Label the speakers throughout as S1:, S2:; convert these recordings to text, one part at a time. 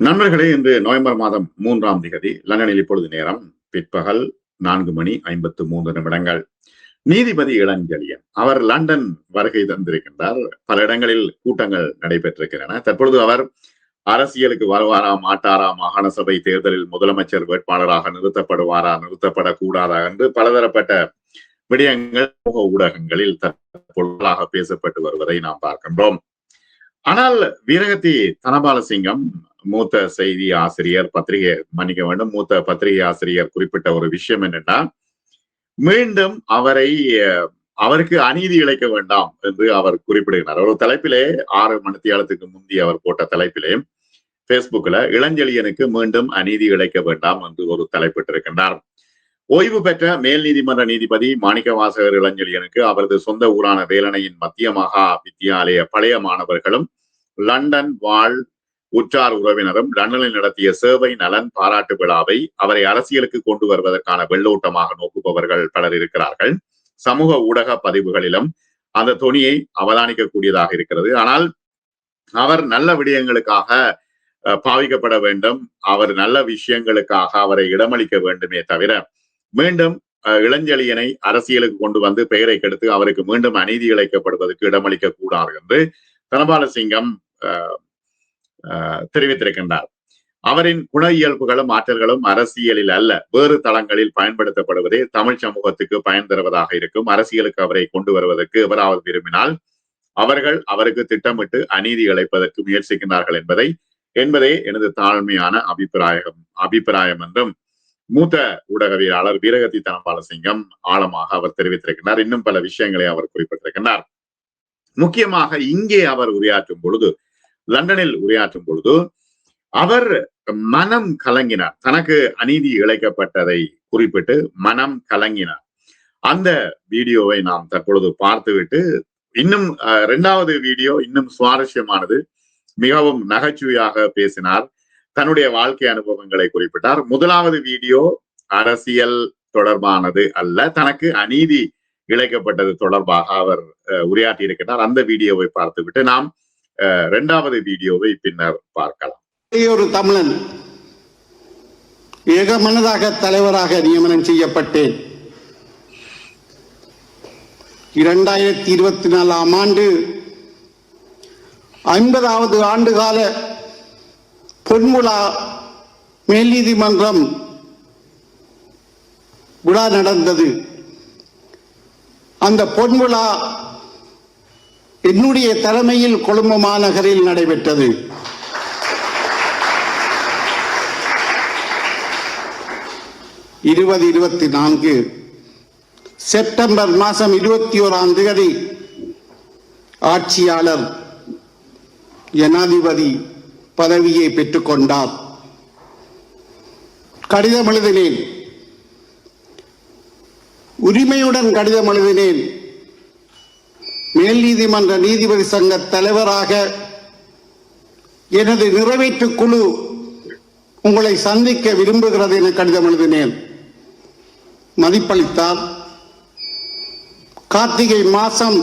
S1: நண்பர்களே இன்று நவம்பர் மாதம் மூன்றாம் திகதி லண்டனில் இப்பொழுது நேரம் பிற்பகல் நான்கு மணி ஐம்பத்து மூன்று நிமிடங்கள். நீதிபதி இளஞ்செழியன் அவர் லண்டன் வருகை தந்திருக்கின்றார். பல இடங்களில் கூட்டங்கள் நடைபெற்றிருக்கின்றன. தற்பொழுது அவர் அரசியலுக்கு வருவாரா மாட்டாரா மாகாண சபை தேர்தலில் முதலமைச்சர் வேட்பாளராக நிறுத்தப்படுவாரா நிறுத்தப்படக்கூடாதா என்று பலதரப்பட்ட விடயங்கள் சமூக ஊடகங்களில் தற்பொழுதாக பேசப்பட்டு வருவதை நாம் பார்க்கின்றோம். ஆனால் வீரகத்தி தனபாலசிங்கம் மூத்த செய்தி ஆசிரியர் பத்திரிகை மன்னிக்க வேண்டும். மூத்த பத்திரிகை ஆசிரியர் குறிப்பிட்ட ஒரு விஷயம் என்னன்னா மீண்டும் அவரை அவருக்கு அநீதி இழைக்க வேண்டாம் என்று அவர் குறிப்பிடுகிறார். ஒரு தலைப்பிலே ஆறு மணித்தியாலத்துக்கு முந்தி அவர் போட்ட தலைப்பிலே பேஸ்புக்ல இளஞ்செழியனுக்கு மீண்டும் அநீதி இழைக்க வேண்டாம் என்று ஒரு தலைப்பிட்டிருக்கின்றார். ஓய்வு பெற்ற மேல் நீதிமன்ற நீதிபதி மாணிக்க வாசகர் இளஞ்செழியனுக்கு அவரது சொந்த ஊரான வேலனையின் மத்திய மகா வித்தியாலய பழைய மாணவர்களும் லண்டன் வாழ் உற்றார் உறவினரும் லண்டனில் நடத்திய சேவை நலன் பாராட்டு விழாவை அவரை அரசியலுக்கு கொண்டு வருவதற்கான வெள்ளோட்டமாக நோக்குபவர்கள் பலர் இருக்கிறார்கள். சமூக ஊடக பதிவுகளிலும் அந்த தொனியை அவதானிக்கக்கூடியதாக இருக்கிறது. ஆனால் அவர் நல்ல விடயங்களுக்காக பாவிக்கப்பட வேண்டும். அவர் நல்ல விஷயங்களுக்காக அவரை இடமளிக்க வேண்டுமே தவிர மீண்டும் இளஞ்செழியனை அரசியலுக்கு கொண்டு வந்து பெயரை கெடுத்து அவருக்கு மீண்டும் அநீதி இழைக்கப்படுவதற்கு இடமளிக்க கூடாது என்று தனபாலசிங்கம் தெரிவித்திருக்கின்றார். அவரின் குண இயல்புகளும் ஆற்றல்களும் அரசியலில் அல்ல வேறு தளங்களில் பயன்படுத்தப்படுவதே தமிழ் சமூகத்துக்கு பயன் தருவதாக இருக்கும். அரசியலுக்கு அவரை கொண்டு வருவதற்கு எவராவது விரும்பினால் அவர்கள் அவருக்கு திட்டமிட்டு அநீதி இழைப்பதற்கு முயற்சிக்கின்றார்கள் என்பதை என்பதே எனது தாழ்மையான அபிப்பிராயம் அபிப்பிராயம் என்றும் மூத்த ஊடகவியலாளர் வீரகத்தி தனபாலசிங்கம் ஆழமாக அவர் தெரிவித்திருக்கிறார் இன்னும் பல விஷயங்களை அவர் குறிப்பிட்டிருக்கிறார் முக்கியமாக இங்கே அவர் உரையாற்றும் பொழுது லண்டனில் உரையாற்றும் பொழுது அவர் மனம் கலங்கினார். தனக்கு அநீதி இழைக்கப்பட்டதை குறிப்பிட்டு மனம் கலங்கினார். அந்த வீடியோவை நாம் தற்பொழுது பார்த்துவிட்டு இன்னும் இரண்டாவது வீடியோ இன்னும் சுவாரஸ்யமானது மிகவும் நகைச்சுவையாக பேசினார். தன்னுடைய வாழ்க்கை அனுபவங்களை குறிப்பிட்டார். முதலாவது வீடியோ அரசியல் தொடர்பானது அல்ல தனக்கு அநீதி இழைக்கப்பட்டது தொடர்பாக அவர் உரையாற்றி இருக்கிறார் அந்த வீடியோவை பார்த்துவிட்டு நாம் இரண்டாவது வீடியோவை பின்னர் பார்க்கலாம்.
S2: ஒரு தமிழன் ஏகமனதாக தலைவராக நியமனம் செய்யப்பட்டேன். இரண்டாயிரத்தி இருபத்தி நாலாம் ஆண்டு ஐம்பதாவது ஆண்டுகால பொன்முலா மேல் நீதிமன்றம் விழா நடந்தது. அந்த பொன்விழா என்னுடைய தலைமையில் கொழும்பு மாநகரில் நடைபெற்றது. இருபது இருபத்தி நான்கு செப்டம்பர் மாதம் இருபத்தி ஓராம் தேதி ஆட்சியாளர் ஜனாதிபதி பதவியை பெற்றுக்கொண்டார் கடிதம் எழுதினேன். உரிமையுடன் கடிதம் எழுதினேன். மேல் நீதிமன்ற நீதிபதி சங்க தலைவராக எனது நிறைவேற்று குழு உங்களை சந்திக்க விரும்புகிறது என கடிதம் எழுதினேன். மதிப்பளித்தார் கார்த்திகை மாதம்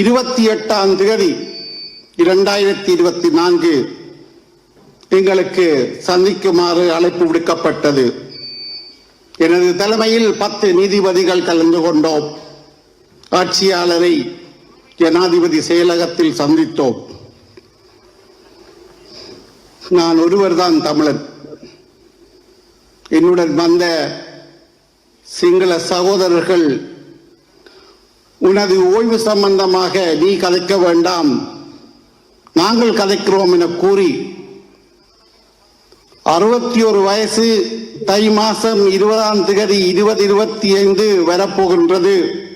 S2: இருபத்தி எட்டாம் தேதி இரண்டாயிரத்தி இருபத்தி நான்கு எங்களுக்கு சந்திக்குமாறு அழைப்பு விடுக்கப்பட்டது. எனது தலைமையில் பத்து நீதிபதிகள் கலந்து கொண்டோம். ஆட்சியாளரை ஜனாதிபதி செயலகத்தில் சந்தித்தோம். நான் ஒருவர்தான் தமிழன். என்னுடன் வந்த சிங்கள சகோதரர்கள் உனது ஓய்வு சம்பந்தமாக நீ கதைக்க வேண்டாம். நாங்கள் கதைக்கிறோம் என கூறி அறுபத்தி ஒரு வயசு தை மாசம் இருபதாம் திகதி இருபது இருபத்தி ஐந்து வரப்போகின்றது.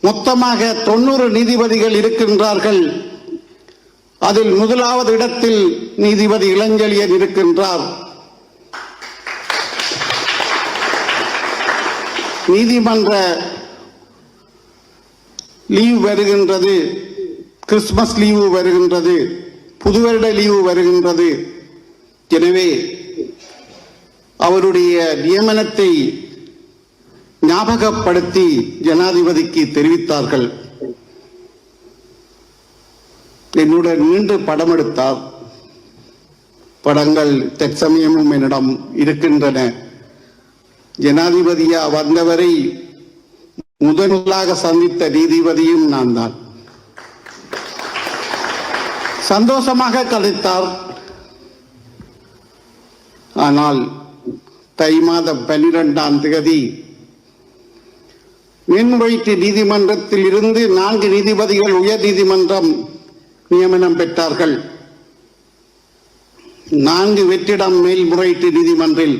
S2: மொத்தமாக தொண்ணூறு நீதிபதிகள் இருக்கின்றார்கள். அதில் முதலாவது இடத்தில் நீதிபதி இளஞ்செழியன் இருக்கின்றார். நீதிமன்ற லீவ் வருகின்றது. கிறிஸ்துமஸ் லீவு வருகின்றது. புது வருட லீவு வருகின்றது. எனவே அவருடைய நியமனத்தை ஞாபகப்படுத்தி ஜனாதிபதிக்கு தெரிவித்தார்கள். என்னுடன் மீண்டும் படம் எடுத்தார். படங்கள் தற்சமயமும் என்னிடம் இருக்கின்றன. ஜனாதிபதியா வந்தவரை முதலாக சந்தித்த நீதிபதியும் நான் தான் சந்தோஷமாக கழித்தார் ஆனால் தை மாதம் பன்னிரெண்டாம் தேதி மேன்முறையீட்டு நீதிமன்றத்தில் இருந்து நான்கு நீதிபதிகள் உயர் நீதிமன்றம் நியமனம் பெற்றார்கள். நான்கு வெற்றிடம் மேல்முறையீட்டு நீதிமன்றில்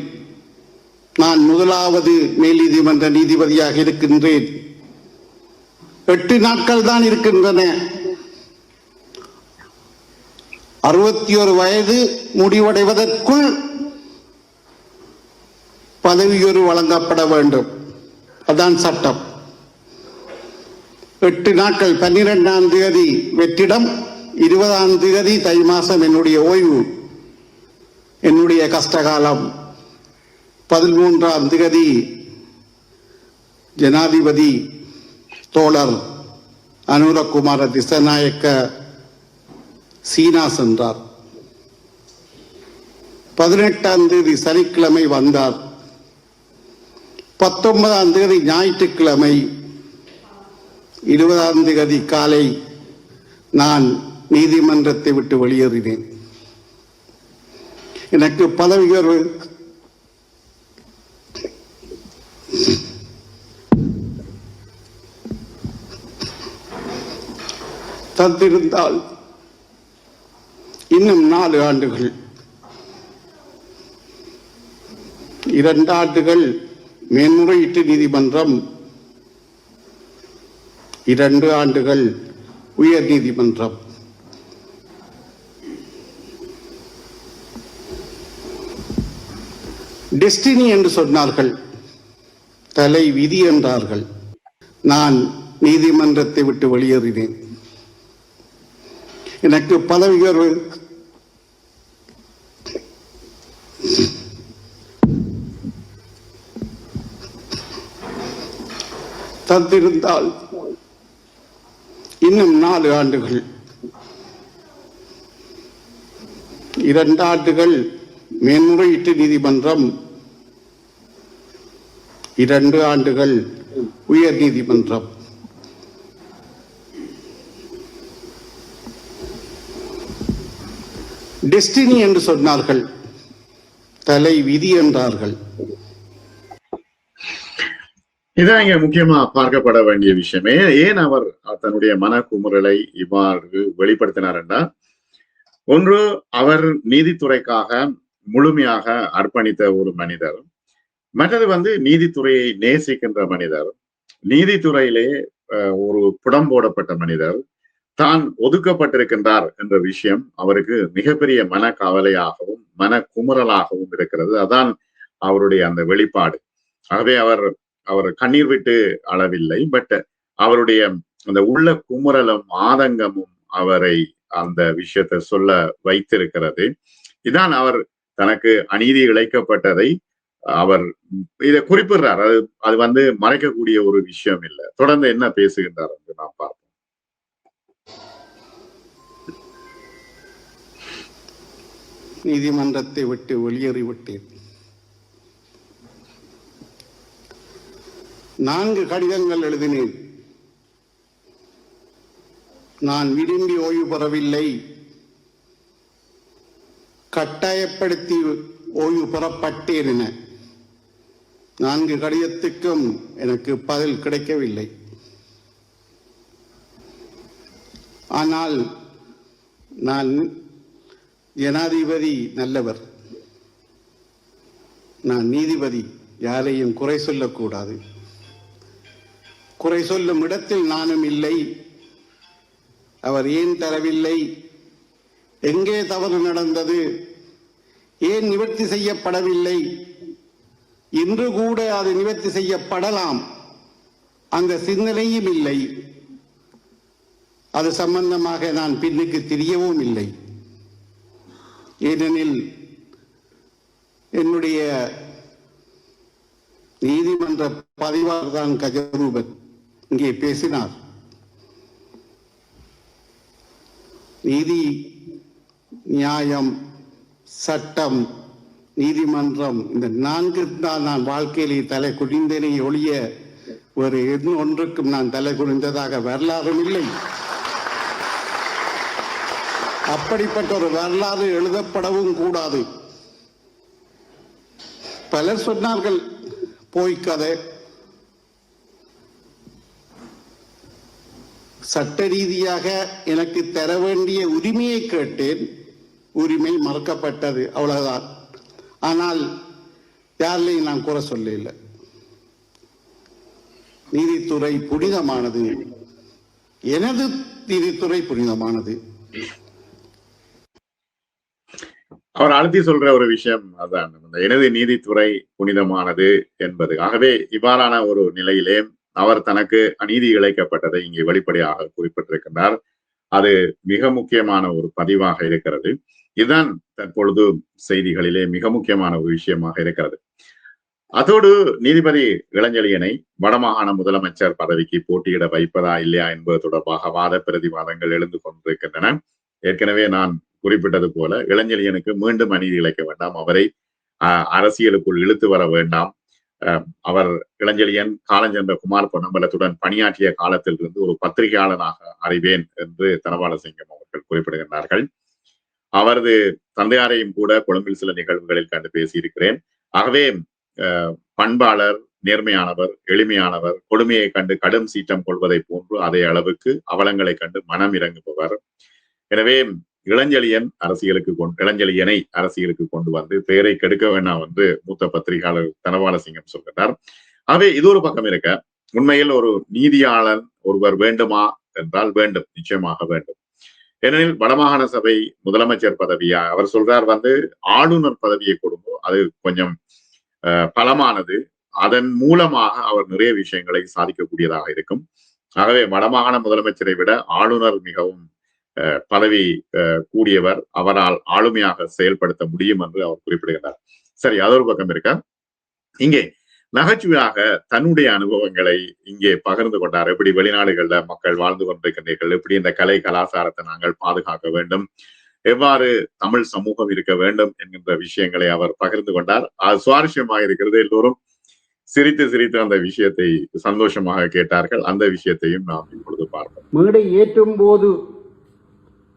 S2: நான் முதலாவது மேல் நீதிமன்ற நீதிபதியாக இருக்கின்றேன். எட்டு நாட்கள் தான் இருக்கின்றன. அறுபத்தி ஒரு வயது முடிவடைவதற்குள் பதவியொரு வழங்கப்பட வேண்டும். அதான் சட்டம். எட்டு நாட்கள் பன்னிரெண்டாம் தேதி வெற்றிடம் இருபதாம் தேதி தை மாதம் என்னுடைய ஓய்வு என்னுடைய கஷ்டகாலம். பதிமூன்றாம் தேதி ஜனாதிபதி தோழர் அனுரகுமார திசநாயக்க சீனா சென்றார். பதினெட்டாம் தேதி சனிக்கிழமை வந்தார். பத்தொன்பதாம் தேதி ஞாயிற்றுக்கிழமை இருபதாம் தேதி காலை நான் நீதிமன்றத்தை விட்டு வெளியேறினேன். எனக்கு பதவி உயர்வு தந்திருந்தால் இன்னும் நாலு ஆண்டுகள் இரண்டு ஆண்டுகள் மேன்முறையீட்டு நீதிமன்றம் இரண்டு ஆண்டுகள் உயர் நீதிமன்றம். டெஸ்டினி என்று சொன்னார்கள். தலை விதி என்றார்கள். நான் நீதிமன்றத்தை விட்டு வெளியேறினேன். எனக்கு பதவி உயர்வு தந்திருந்தால் இன்னும் நாலு ஆண்டுகள். இரண்டு ஆண்டுகள் மேன்முறையீட்டு நீதிமன்றம். இரண்டு ஆண்டுகள் உயர் நீதிமன்றம். டெஸ்டினி என்று சொன்னார்கள். தலை விதி என்றார்கள்.
S1: இதான் இங்க முக்கியமா பார்க்கப்பட வேண்டிய விஷயமே. ஏன் அவர் தன்னுடைய மனக்குமுறலை இவ்வாறு வெளிப்படுத்தினார் என்றால் ஒன்று அவர் நீதித்துறைக்காக முழுமையாக அர்ப்பணித்த ஒரு மனிதர். மற்றது வந்து நீதித்துறையை நேசிக்கின்ற மனிதர். நீதித்துறையிலே ஒரு புடம் போடப்பட்ட மனிதர். தான் ஒதுக்கப்பட்டிருக்கின்றார் என்ற விஷயம் அவருக்கு மிகப்பெரிய மன கவலையாகவும் மன குமுறலாகவும் இருக்கிறது. அதான் அவருடைய அந்த வெளிப்பாடு. ஆகவே அவர் அவர் கண்ணீர் விட்டு அளவில்லை பட் அவருடைய அந்த உள்ள குமுறலும் ஆதங்கமும் அவரை அந்த விஷயத்தை சொல்ல வைத்திருக்கிறது. இதான் அவர் தனக்கு அநீதி இழைக்கப்பட்டதை அவர் இதை குறிப்பிடுறார். அது அது வந்து மறைக்கக்கூடிய ஒரு விஷயம் இல்லை. தொடர்ந்து என்ன பேசுகின்றார் என்று நாம் பார்ப்போம்.
S2: நீதிமன்றத்தை விட்டு வெளியேறிவிட்டேன் நான்கு கடிதங்கள் எழுதினேன். நான் விரும்பி ஓய்வு பெறவில்லை. கட்டாயப்படுத்தி ஓய்வு பெறப்பட்டேன் என. நான்கு கடிதத்துக்கும் எனக்கு பதில் கிடைக்கவில்லை. ஆனால் நான் ஜனாதிபதி நல்லவர். நான் நீதிபதி யாரையும் குறை சொல்லக்கூடாது. குறை சொல்லும் இடத்தில் நானும் இல்லை. அவர் ஏன் தரவில்லை? எங்கே தவறு நடந்தது? ஏன் நிவர்த்தி செய்யப்படவில்லை? இன்று கூட அது நிவர்த்தி செய்யப்படலாம். அந்த சிந்தனையும் இல்லை. அது சம்பந்தமாக நான் பின்னுக்கு தெரியவும் இல்லை. ஏனெனில் என்னுடைய நீதிமன்ற பதிவாளர் தான் கஜரூபன். இங்கே பேசினார். நீதி நியாயம்
S3: சட்டம் நீதிமன்றம் இந்த நான்கு தான் நான் வாழ்க்கையிலே தலை குடிந்தேனே ஒழிய ஒரு ஒன்றுக்கும் நான் தலை குனிந்ததாக வரலாறும் இல்லை. அப்படிப்பட்ட ஒரு வரலாறு எழுதப்படவும் கூடாது. பலர் சொன்னார்கள் போய் கதை சட்ட ரீதியாக எனக்கு தர வேண்டிய உரிமையை கேட்டேன். உரிமை மறுக்கப்பட்டது. அவ்வளவுதான். ஆனால் யாரிலையும் நான் கூற சொல்ல நீதித்துறை புனிதமானது. எனது நீதித்துறை புனிதமானது.
S1: அவர் அழுத்தி சொல்ற ஒரு விஷயம் அதான். எனது நீதித்துறை புனிதமானது என்பது. ஆகவே இவ்வாறான ஒரு நிலையிலே அவர் தனக்கு அநீதி இழைக்கப்பட்டதை இங்கே வெளிப்படையாக குறிப்பிட்டிருக்கின்றார். அது மிக முக்கியமான ஒரு பதிவாக இருக்கிறது. இதுதான் தற்பொழுது செய்திகளிலே மிக முக்கியமான ஒரு விஷயமாக இருக்கிறது. அதோடு நீதிபதி இளஞ்செழியனை வடமாகாண முதலமைச்சர் பதவிக்கு போட்டியிட வைப்பதா இல்லையா என்பது தொடர்பாக வாத பிரதிவாதங்கள் எழுந்து கொண்டிருக்கின்றன. ஏற்கனவே நான் குறிப்பிட்டது போல இளஞ்செழியனுக்கு மீண்டும் அநீதி இழைக்க வேண்டாம். அவரை அஹ், அரசியலுக்குள் இழுத்து வர வேண்டாம். அவர் இளஞ்செழியன் காலஞ்சென்ற குமார் பொன்னம்பலத்துடன் பணியாற்றிய காலத்தில் இருந்து ஒரு பத்திரிகையாளனாக அறிவேன் என்று தனபாலசிங்கம் அவர்கள் குறிப்பிடுகின்றார்கள். அவரது தந்தையாரையும் கூட கொழும்பில் சில நிகழ்வுகளில் கண்டு பேசியிருக்கிறேன். ஆகவே அஹ், பண்பாளர் நேர்மையானவர் எளிமையானவர் கொடுமையை கண்டு கடும் சீற்றம் கொள்வதை போன்று அதே அளவுக்கு அவலங்களை கண்டு மனம் இறங்குபவர். எனவே இளஞ்செழியன் அரசியலுக்கு கொண்டு இளஞ்செழியனை அரசியலுக்கு கொண்டு வந்து பெயரை கெடுக்க வேண்டாம் என்று மூத்த பத்திரிகையாளர் தனபாலசிங்கம் சொல்கிறார். ஆகவே இது ஒரு பக்கம் இருக்க உண்மையில் ஒரு நீதியாளன் ஒருவர் வேண்டுமா என்றால் வேண்டும் நிச்சயமாக வேண்டும். ஏனெனில் வடமாகாண சபை முதலமைச்சர் பதவியா அவர் சொல்றார் வந்து ஆளுநர் பதவியை கொடுங்கோ அது கொஞ்சம் அஹ், பலமானது. அதன் மூலமாக அவர் நிறைய விஷயங்களை சாதிக்கக்கூடியதாக இருக்கும். ஆகவே வடமாகாண முதலமைச்சரை விட ஆளுநர் மிகவும் பதவி கூடியவர் அவரால் ஆளுமையாக செயல்படுத்த முடியும் என்று அவர் குறிப்பிடுகிறார் சரி அதொரு பக்கம் இருக்க? இங்கே நகைச்சுவையாக தன்னுடைய அனுபவங்களை இங்கே பகிர்ந்து கொண்டார். எப்படி வெளிநாடுகள்ல மக்கள் வாழ்ந்து கொண்டிருக்கின்றீர்கள் எப்படி இந்த கலை கலாச்சாரத்தை நாங்கள் பாதுகாக்க வேண்டும் எவ்வாறு தமிழ் சமூகம் இருக்க வேண்டும் என்கின்ற விஷயங்களை அவர் பகிர்ந்து கொண்டார். அது சுவாரஸ்யமாக இருக்கிறது எல்லோரும் சிரித்து சிரித்து அந்த விஷயத்தை சந்தோஷமாக கேட்டார்கள். அந்த விஷயத்தையும் நாம் இப்பொழுது பார்ப்போம்.
S2: மேடை ஏற்றும் போது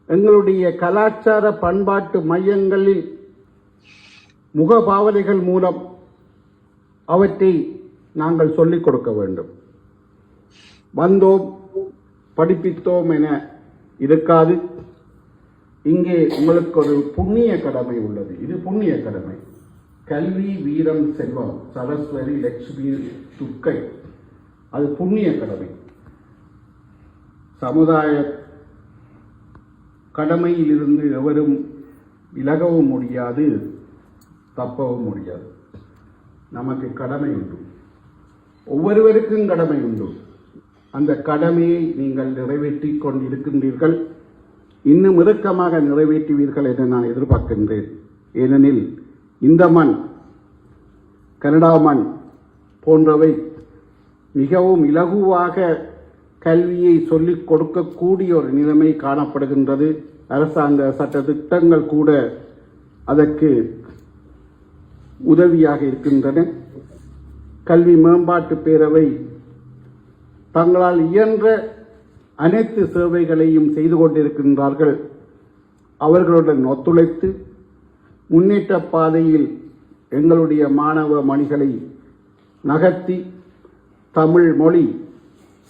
S2: எங்களுடைய கலாச்சார பண்பாட்டு மையங்களில் முகபாவனைகள் மூலம் அவற்றை நாங்கள் சொல்லிக் கொடுக்க வேண்டும். வந்தோம் படிப்பித்தோம் என இருக்காது. இங்கே உங்களுக்கு ஒரு புண்ணிய கடமை உள்ளது. இது புண்ணிய கடமை. கல்வி வீரம் செல்வம் சரஸ்வதி லட்சுமி துக்கை அது புண்ணிய கடமை. சமுதாய கடமையிலிருந்து எவரும் விலகவும் முடியாது தப்பவும் முடியாது. நமக்கு கடமை உண்டு. ஒவ்வொருவருக்கும் கடமை உண்டு. அந்த கடமையை நீங்கள் நிறைவேற்றி கொண்டிருக்கின்றீர்கள். இன்னும் இறுக்கமாக நிறைவேற்றுவீர்கள் என நான் எதிர்பார்க்கின்றேன். ஏனெனில் இந்த மண் கனடா மண் போன்றவை மிகவும் இலகுவாக கல்வியை சொல்லிக் கொடுக்கக்கூடிய ஒரு நிலைமை காணப்படுகின்றது. அரசாங்க சட்ட திட்டங்கள் கூட அதற்கு உதவியாக இருக்கின்றன. கல்வி மேம்பாட்டு பேரவை தங்களால் இயன்ற அனைத்து சேவைகளையும் செய்து கொண்டிருக்கின்றார்கள். அவர்களுடன் ஒத்துழைத்து முன்னேற்ற பாதையில் எங்களுடைய மாணவ மணிகளை நகர்த்தி தமிழ் மொழி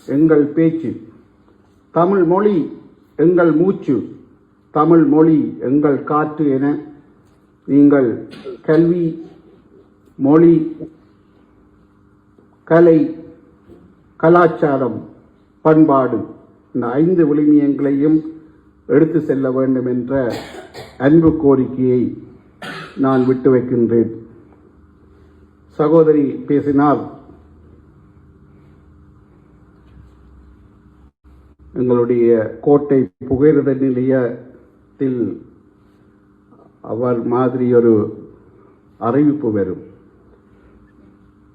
S2: எங்கள் பேச்சு. தமிழ் மொழி எங்கள் மூச்சு. தமிழ் மொழி எங்கள் காற்று என நீங்கள் கல்வி மொழி கலை கலாச்சாரம் பண்பாடு இந்த ஐந்து விளிமியங்களையும் எடுத்து செல்ல வேண்டும் என்ற அன்பு கோரிக்கையை நான் விட்டு வைக்கின்றேன். சகோதரி பேசினால் எங்களுடைய கோட்டை புகையிரத நிலையத்தில் அவர் மாதிரி ஒரு அறிவிப்பு வரும்.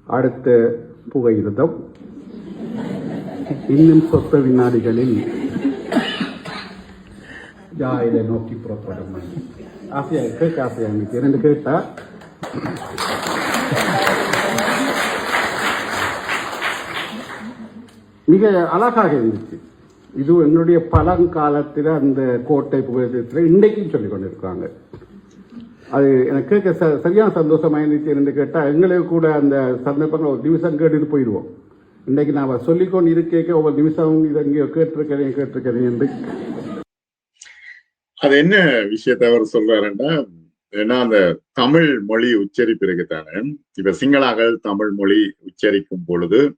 S2: அடுத்த புகையிரதம் இன்னும் சொத்த வினாடிகளில் ஜாயில நோக்கி புறப்படும் ஆசையா கேட்க ஆசையா இருந்துச்சு ரெண்டு கேட்டா? மிக அழகாக இருந்துச்சு. இது என்னுடைய பழங்காலத்தில் அந்த கோட்டை புகைப்படத்தில் இன்றைக்கும் சொல்லிக் கொண்டிருக்காங்க. அது எனக்கு கேட்க ச- சரியான சந்தோஷமா இருந்துச்சு என்று கேட்டால் எங்களுக்கு கூட அந்த சந்தர்ப்பங்கள் ஒரு நிமிஷம் கேட்டுட்டு போயிடுவோம். இன்னைக்கு நான் சொல்லிக்கொண்டு இருக்கேக்க ஒவ்வொரு நிமிஷமும் இதை எங்கேயோ கேட்டிருக்கிறேன் கேட்டிருக்கிறேன் என்று.
S1: அது என்ன விஷயத்தை அவர் சொல்றாருன்னா ஏன்னா அந்த தமிழ் மொழி உச்சரிப்பிற்கு தானே இப்ப சிங்களாக தமிழ் மொழி உச்சரிக்கும் பொழுது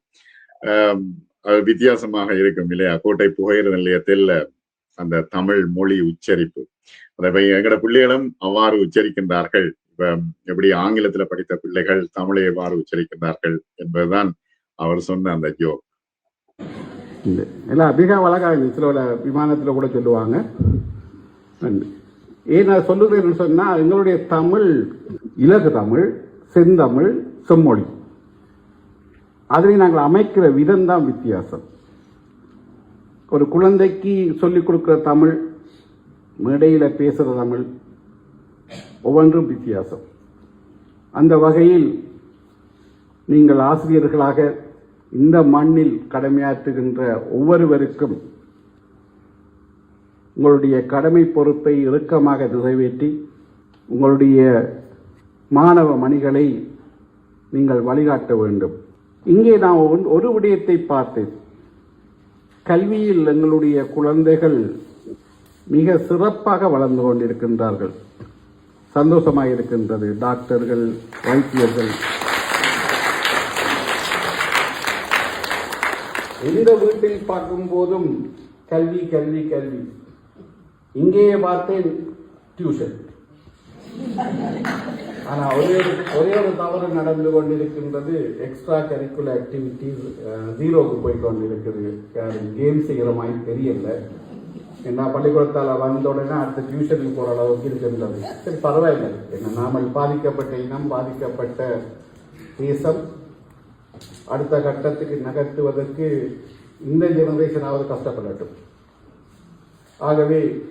S1: வித்தியாசமாக இருக்கும் இல்லையா? கோட்டை புகையிற நிலையத்தில் அந்த தமிழ் மொழி உச்சரிப்பு. அதை எங்கட பிள்ளைகளும் அவ்வாறு உச்சரிக்கின்றார்கள். இப்ப எப்படி ஆங்கிலத்துல படித்த பிள்ளைகள் தமிழை எவ்வாறு உச்சரிக்கின்றார்கள் என்பதுதான் அவர் சொன்ன அந்த ஜோ
S2: இல்லை. மிக அழகாக இருந்துச்சு விமானத்தில் கூட சொல்லுவாங்க. நன்றி. ஏன் நான் சொல்லுகிறேன்னு சொன்னா எங்களுடைய தமிழ் இலகு தமிழ் செந்தமிழ் செம்மொழி. அதனை நாங்கள் அமைக்கிற விதம் தான் வித்தியாசம். ஒரு குழந்தைக்கு சொல்லிக் கொடுக்குற தமிழ் மேடையில் பேசுகிற தமிழ் ஒவ்வொன்றும் வித்தியாசம். அந்த வகையில் நீங்கள் ஆசிரியர்களாக இந்த மண்ணில் கடமையாற்றுகின்ற ஒவ்வொருவருக்கும் உங்களுடைய கடமை பொறுப்பை இறுக்கமாக நிறைவேற்றி உங்களுடைய மாணவ மணிகளை நீங்கள் வழிகாட்ட வேண்டும். இங்கே நான் ஒரு விடயத்தை பார்த்தேன். கல்வியில் எங்களுடைய குழந்தைகள் மிக சிறப்பாக வளர்ந்து கொண்டிருக்கின்றார்கள். சந்தோஷமாக இருக்கின்றது. டாக்டர்கள் வைத்தியர்கள். எந்த வீட்டில் பார்க்கும் போதும் கல்வி கல்வி கல்வி. இங்கேயே பார்த்தேன் டியூஷன். ஆனா ஒரே ஒரு- ஒரே ஒரு தவறு நடந்து கொண்டிருக்கின்றது எக்ஸ்ட்ரா கரிக்குலர் ஆக்டிவிட்டிஸ் ஜீரோக்கு போய் கொண்டிருக்குது. கேம் செய்கிற மாதிரி தெரியல. என்ன பள்ளிக்கூடத்தால் வந்த உடனே அடுத்த டியூஷனுக்கு போகிற அளவுக்கு இருக்கின்றது. சரி பரவாயில்லை. என்ன நாமல் பாதிக்கப்பட்ட இனம் பாதிக்கப்பட்ட தேசம். அடுத்த கட்டத்துக்கு நகர்த்துவதற்கு இந்த ஜெனரேஷனாவது கஷ்டப்படட்டும். ஆகவே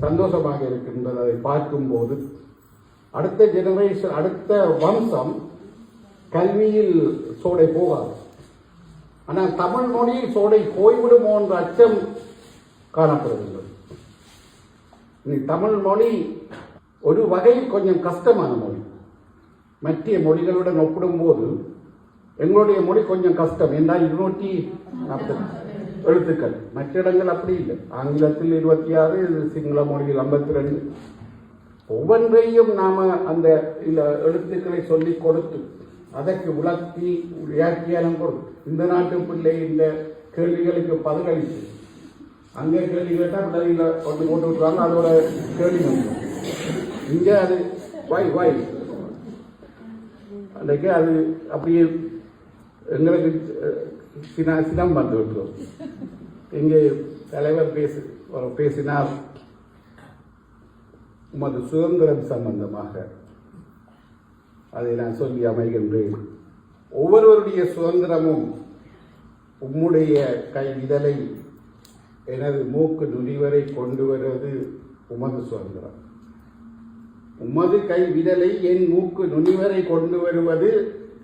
S2: சந்தோஷமாக இருக்கின்றது. அதை பார்க்கும்போது அடுத்த ஜெனரேஷன் அடுத்த வம்சம் கல்வியில் சோடை போகாது. ஆனால் தமிழ் மொழியில் சோடை போய்விடுமோ என்ற அச்சம் காணப்படுகின்றது தமிழ் மொழி ஒரு வகையில் கொஞ்சம் கஷ்டமான மொழி. மற்ற மொழிகளுடன் ஒப்பிடும்போது எங்களுடைய மொழி கொஞ்சம் கஷ்டம். என்றால் இருநூற்றி நாற்பது எழுத்துக்கள். மற்ற இடங்கள் அப்படி இல்லை. ஆங்கிலத்தில் இருபத்தி ஆறு சிங்கள மொழியில் ஐம்பத்தி ரெண்டு. ஒவ்வொன்றையும் நாம அந்த இந்த எழுத்துக்களை சொல்லி கொடுத்து அதற்கு உலர்த்தி வியாக்கியானம் கொடுத்து இந்த நாட்டு பிள்ளை இந்த கேள்விகளுக்கு பதிலளித்து அங்கே கேள்வி கேட்டால் பதிலில் கொண்டு போட்டு விட்டுருவாங்க அதோட கேள்வி இங்கே அது வாய் வாய் அன்றைக்கு அது அப்படியே எங்களுக்கு அஹ், சினம் வந்து விட்டுரும். இங்கே தலைவர் பேசு பேசினார். உமது சுதந்திரம் சம்பந்தமாக. அதை நான் சொல்லி அமைகின்றேன். ஒவ்வொருவருடைய சுதந்திரமும் உம்முடைய கை இதழை எனது மூக்கு நுனிவரை கொண்டு வருவது உமது சுதந்திரம். உமது கை விரலை என் மூக்கு நுனிவரை கொண்டு வருவது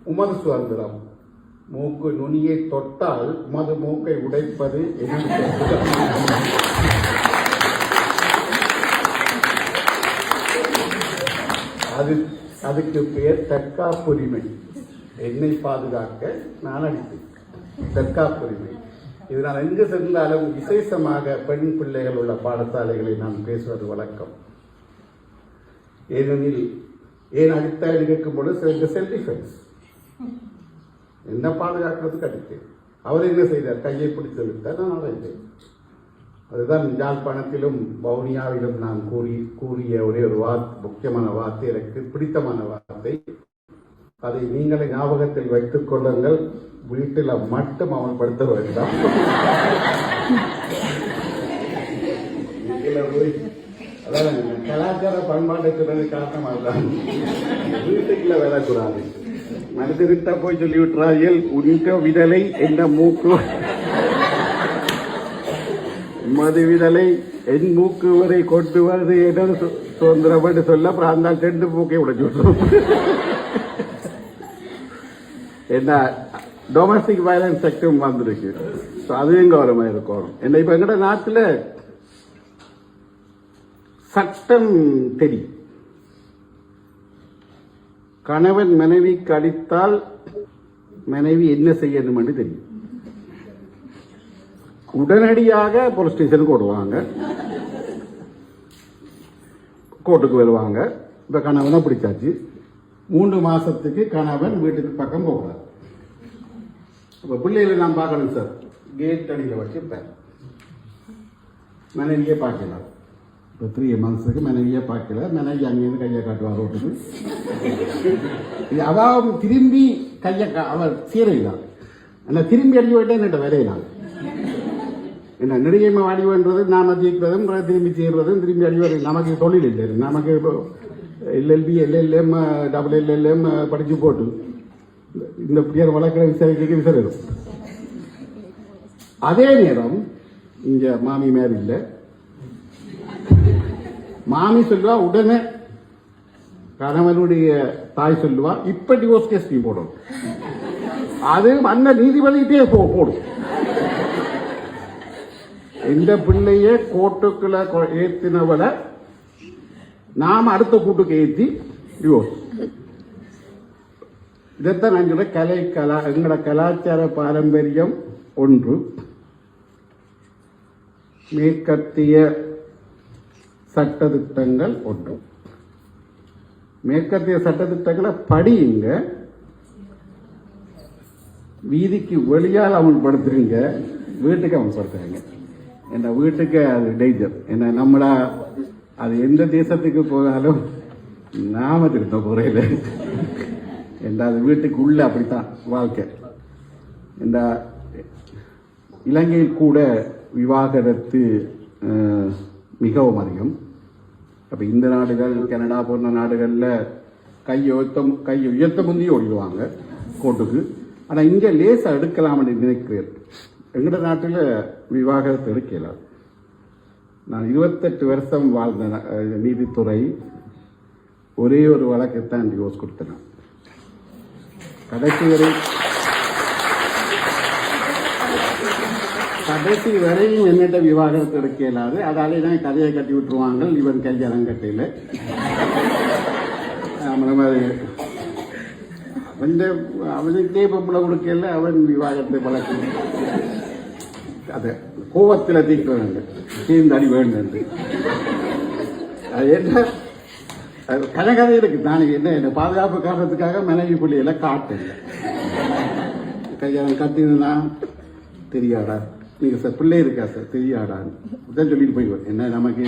S2: உமது சுதந்திரம். மூக்கு நுனியை தொட்டால் உமது மூக்கை உடைப்பது எனது சுதந்திரம். அது அதுக்கு பெயர் தற்காப்புரிமை. என்னை பாதுகாக்க நான் அடித்தேன் தற்காப்புரிமை. இது நான் எங்கு சென்றாலும் விசேஷமாக பெண் பிள்ளைகள் உள்ள பாடசாலைகளை நான் பேசுவது வழக்கம். ஏனெனில் ஏன் அடித்தால் கேட்கும் பொழுது செல் டிஃபென்ஸ் என்ன பாதுகாக்கிறதுக்கு அடித்தேன். அவர் என்ன செய்தார்? கையை பிடித்து விட்டார் நான் அடைந்தேன். அதுதான் யாழ்ப்பாணத்திலும் வவுனியாவிலும் நான் கூறி கூறிய ஒரே ஒரு வார்த்தை முக்கியமான வார்த்தை எனக்கு பிடித்தமான வார்த்தை. அதை நீங்களே ஞாபகத்தில் வைத்துக் கொள்ளுங்கள். வீட்டில் மட்டும் அமல்படுத்த வேண்டாம் வீட்டில் அதான் கலாச்சார பண்பாட்டை சொன்னது காரணம் அதுதான். வீட்டுக்குள்ள விடக்கூடாது மனிதர்கிட்ட போய் சொல்லி விட்டுறார்கள் உன்க விதலை என்ற மூக்கு? உமது என் மூக்கு வரை கொண்டு வருது ஏதோ சுதந்திரப்பட்டு சுதந்திரம் என்று சொல்ல அப்புறம் அந்த ரெண்டு மூக்கை உடைச்சு விட்டுரும். என்ன டொமஸ்டிக் வயலன்ஸ் செக்டும் வந்திருக்கு. அதுவும் கௌரவமா இருக்கும். என்ன இப்ப எங்கட நாட்டுல சட்டம் தெரியும் கணவன் மனைவிக்கு அடித்தால் மனைவி என்ன செய்யணும் என்று தெரியும். உடனடியாக போலீஸ் ஸ்டேஷனுக்கு ஓடுவாங்க. கோர்ட்டுக்கு வருவாங்க. இப்போ கணவனை பிடிச்சாச்சு. மூன்று மாதத்துக்கு கணவன் வீட்டுக்கு பக்கம் போகிறார் இப்போ பிள்ளைகளை நான் பார்க்கணும் சார் கேட் அடியில் வச்சுப்பேன் மனைவியே பார்க்கலாம் இப்போ த்ரீ மந்த்ஸுக்கு மனைவியே பார்க்கல. மனைவி அங்கேருந்து கையை காட்டுவார் ரோட்டுக்கு அதாவது திரும்பி கையை கா- அவர் சீரையினார் ஆனால் திரும்பி அடிக்க விட்டே என்கிட்ட வேலையினார் என்ன நெடுகைமை அடிவன்றது நாம ஜெயிக்கிறதும் திரும்பி செய்கிறதும் திரும்பி அடிவது நமக்கு தொழில் இல்லை. நமக்கு எல்எல்பி எல்எல்எம் டபுள் எல்எல்எம் படிச்சு போட்டு இந்த பேர் வளர்க்குற விசாரிக்க விசாரிடும் அதே நேரம் இங்க மாமி மேரி இல்லை. மாமி சொல்லுவா உடனே கணவனுடைய தாய் சொல்லுவா இப்ப டிவோர்ஸ் கேஸ் நீ போடணும். அது அந்த நீதிபதிக்கிட்டே போ போடும் இந்த பிள்ளையே கோர்ட்டுக்குள்ள கொ- ஏத்தினவள நாம அடுத்த கூட்டுக்கு ஏத்தி ஐயோ இதைத்தான் நான் கலை கலா எங்களோட கலாச்சார பாரம்பரியம் ஒன்று. மேற்கத்திய சட்டத்திட்டங்கள் ஒன்று. மேற்கத்திய சட்டத்திட்டங்களை படியுங்க. வீதிக்கு வெளியால் அமல்படுத்துறீங்க வீட்டுக்கு அமல்படுத்துறீங்க என் வீட்டுக்கு அது டேஞ்சர் என்ன நம்மளா அது எந்த தேசத்துக்கு போனாலும் நாம திருத்த போறையில என்ன அது வீட்டுக்கு உள்ள அப்படித்தான் வாழ்க்கை. இந்த இலங்கையில் கூட விவாகரத்து மிகவும் அதிகம். அப்போ இந்த நாடுகள் கனடா போன்ற நாடுகளில் கையை உயர்த்த கையை உயர்த்த முந்தையும் ஓடிடுவாங்க கோர்ட்டுக்கு ஆனால் இங்கே லேசாக எடுக்கலாம்னு நினைக்கிறேன். எங்கட நாட்டில் விவாகரத்து எடுக்கல. நான் இருபத்தெட்டு வருஷம் வாழ்ந்த நீதித்துறை ஒரே ஒரு வழக்கைத்தான் டிவோர்ஸ் கொடுத்தேன். கடைசி வரை கடைசி வரையும் என்னிட்ட விவாகரத்து எடுக்க இயலாது அதாலே தான் கதையை கட்டி விட்டுருவாங்க. இவன் கல்யாணம் கட்டையில் நம்மள மாதிரி அவன் அவனுக்கே பொம்பளை கொடுக்கல. அவன் விவாகரத்தை பழக்கம். அதை கோவத்தில் தீர்க்க வேண்டும் அடி வேண்டும் அது என்ன? அது கதை இருக்கு. நான் என்ன என்ன பாதுகாப்பு காரணத்துக்காக மனைவி பிள்ளையில காட்டு கல்யாணம் கத்தினா தெரியாடா நீங்க சார் பிள்ளை இருக்கா சார்? தெரியாடான்னு தான் சொல்லிட்டு போயிடுவேன் என்ன நமக்கு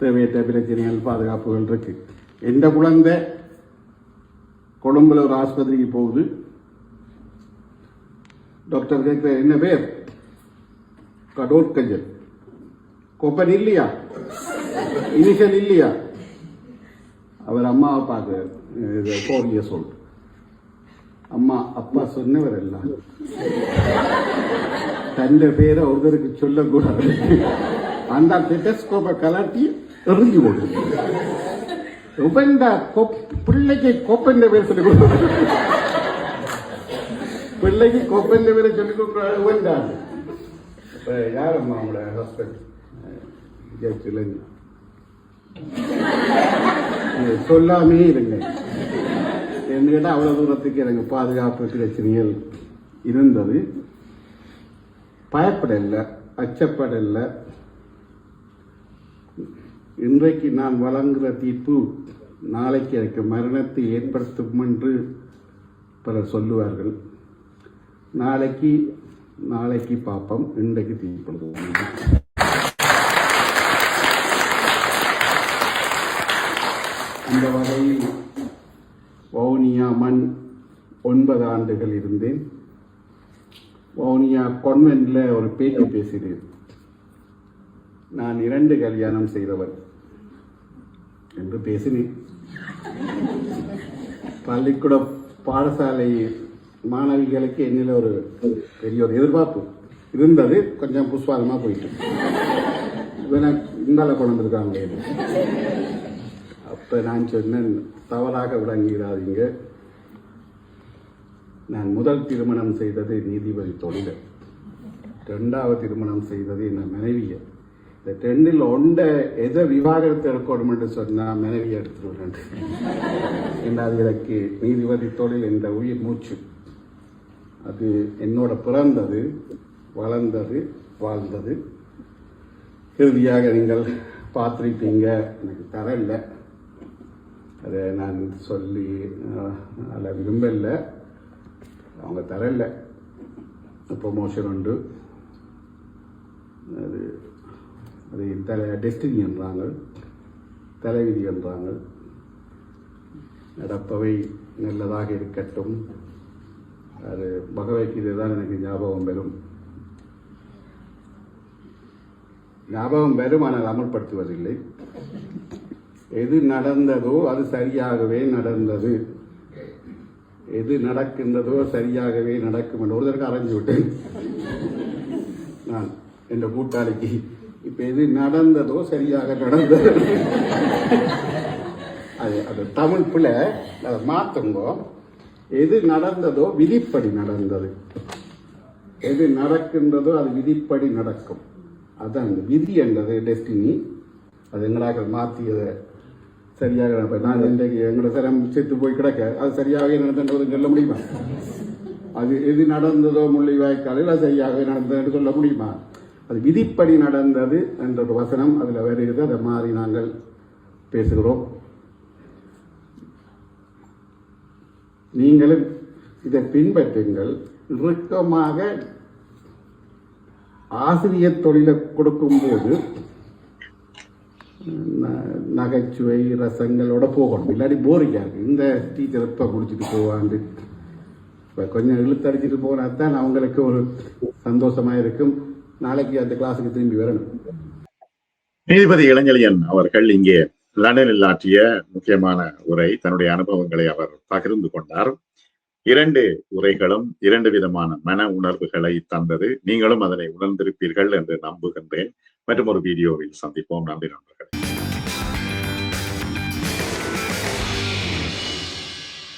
S2: தேவையற்ற பிரச்சனைகள் பாதுகாப்புகள் இருக்கு. எந்த குழந்தை கொழும்புல ஒரு ஆஸ்பத்திரிக்கு போகுது? டாக்டர் கேட்கிற என்ன பேர்? கடோற்கையல் கொப்பன் இல்லையா இனிஷியல் இல்லையா அவர் அம்மாவை பார்க்க ஃபோர் இயர்ஸ் ஓல்டு அம்மா அப்பா சொன்னவர் எல்லாம் தன்னை பேரை ஒருத்தருக்கு சொல்லக்கூடாது அந்த டெட்டஸ்கோப்பை கலாட்டி எறிஞ்சு போடு உபந்த பிள்ளைக்கு கோப்பந்த பேர் சொல்லி கொடுக்க பிள்ளைக்கு கோப்பந்த பேரை சொல்லி கொடுக்குறாரு உபந்தாரு அப்ப யாரம்மா அவங்களோட ஹஸ்பண்ட் சொல்லுங்க. இது சொல்லாமே இருங்க என்று கேட்டால் அவ்வளோ தூரத்துக்கு எனக்கு பாதுகாப்பு பிரச்சனைகள் இருந்தது. பயப்படலை அச்சப்படலை. இன்றைக்கு நான் வழங்குகிற தீர்ப்பு நாளைக்கு எனக்கு மரணத்தை ஏற்படுத்தும் என்று பலர் சொல்லுவார்கள். நாளைக்கு நாளைக்கு பார்ப்போம் இன்றைக்கு தீர்ப்படுத்துவோம் அந்த வகையில் வவுனியா மண் ஒன்பது ஆண்டுகள் இருந்தேன். வவுனியா கான்வென்ட்ல ஒரு பேச்சு பேசினேன். நான் இரண்டு கல்யாணம் செய்தவர் என்று பேசினேன். பள்ளிக்கூட பாடசாலை மாணவிகளுக்கு என்னில் ஒரு பெரிய ஒரு எதிர்பார்ப்பு இருந்தது. கொஞ்சம் புஷ்வாதமாக போயிட்டு. இவனை இந்தால கொண்டு வந்திருக்காங்க அப்போ நான் சொன்னேன் தவறாக விளங்கிறாதீங்க நான் முதல் திருமணம் செய்தது நீதிபதி தொழில் ரெண்டாவது திருமணம் செய்தது என் மனைவியை. இந்த டென்னில் ஒண்ட எதை விவாகரத்து எடுக்கணும் என்று சொன்னால் மனைவியை எடுத்துருவேன் என்ன எனக்கு நீதிபதி தொழில் என்ற உயிர் மூச்சு. அது என்னோட பிறந்தது வளர்ந்தது வாழ்ந்தது. இறுதியாக நீங்கள் பார்த்துருப்பீங்க. எனக்கு தரல. அதை நான் சொல்லி அதில் விரும்பலை. அவங்க தரல. ப்ரொமோஷன் உண்டு. அது அது தலை டெஸ்டினி என்றாங்க. தலைவிதி என்றாங்க. நடப்பவை நல்லதாக இருக்கட்டும். அது பகவத்கீதை தான் எனக்கு ஞாபகம் வரும் ஞாபகம் வரும் ஆனால் அமல்படுத்துவதில்லை. எது நடந்ததோ அது சரியாகவே நடந்தது. எது நடக்கின்றதோ சரியாகவே நடக்கும் என்று ஒருத்தருக்கு அரைஞ்சு விட்டேன். நான் என்ற கூட்டாளிக்கு இப்ப எது நடந்ததோ சரியாக நடந்தது. அது அது தமிழ் பிள்ளை அதை மாத்துங்கோ. எது நடந்ததோ விதிப்படி நடந்தது. எது நடக்கின்றதோ அது விதிப்படி நடக்கும். அதான் இந்த விதி என்றது டெஸ்டினி அது எங்களாக மாற்றியதை. சரியாக நடப்ப- நான் இன்றைக்கு எங்களோட சிரம் செத்து போய் கிடக்க அது சரியாகவே நடந்தது சொல்ல முடியுமா? அது எது நடந்ததோ முள்ளிவாய்க்காலில் அது சரியாகவே நடந்ததுன்னு சொல்ல முடியுமா? அது விதிப்படி நடந்தது என்ற ஒரு வசனம் அதில் வருகிறது. அதை மாறி நாங்கள் பேசுகிறோம். நீங்களும் இதை பின்பற்றுங்கள். இறுக்கமாக ஆசிரியர் தொழிலை கொடுக்கும்போது ந- நகைச்சுவை ரசங்களோட போகணும். இல்லாட்டி போரிங்கா இருக்கு. இந்த டீச்சர் எப்போ குடிச்சிட்டு போவாண்டு இப்போ கொஞ்சம் இழுத்தடிச்சிட்டு போனா தான் அவங்களுக்கு ஒரு சந்தோஷமா இருக்கும். நாளைக்கு அந்த கிளாஸுக்கு திரும்பி வரணும்.
S1: நீதிபதி இளஞ்செழியன் அவர்கள் இங்கே லண்டனில் ஆற்றிய முக்கியமான உரை தன்னுடைய அனுபவங்களை அவர் பகிர்ந்து கொண்டார். இரண்டு உரைகளும் இரண்டு விதமான மன உணர்வுகளை தந்தது. நீங்களும் அதனை உணர்ந்திருப்பீர்கள் என்று நம்புகின்றேன். மற்றும் ஒரு வீடியோவில் சந்திப்போம். நன்றி நண்பர்கள்.